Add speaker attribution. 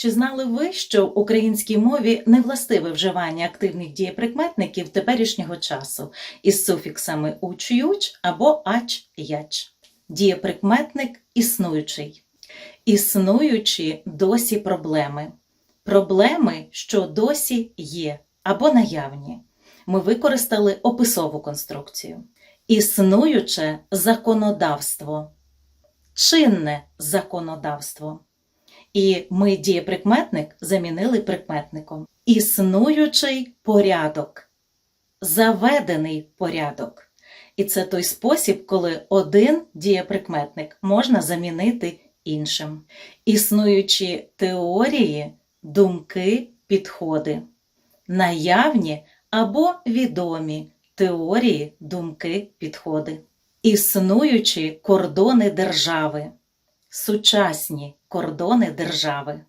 Speaker 1: Чи знали ви, що в українській мові не властиве вживання активних дієприкметників теперішнього часу із суфіксами уч-юч або ач-яч? Дієприкметник існуючий. Існуючі досі проблеми. Проблеми, що досі є або наявні. Ми використали описову конструкцію. Існуюче законодавство. Чинне законодавство. І ми дієприкметник замінили прикметником. Існуючий порядок. Заведений порядок. І це той спосіб, коли один дієприкметник можна замінити іншим. Існуючі теорії, думки, підходи. Наявні або відомі теорії, думки, підходи. Існуючі кордони держави. Сучасні кордони держави.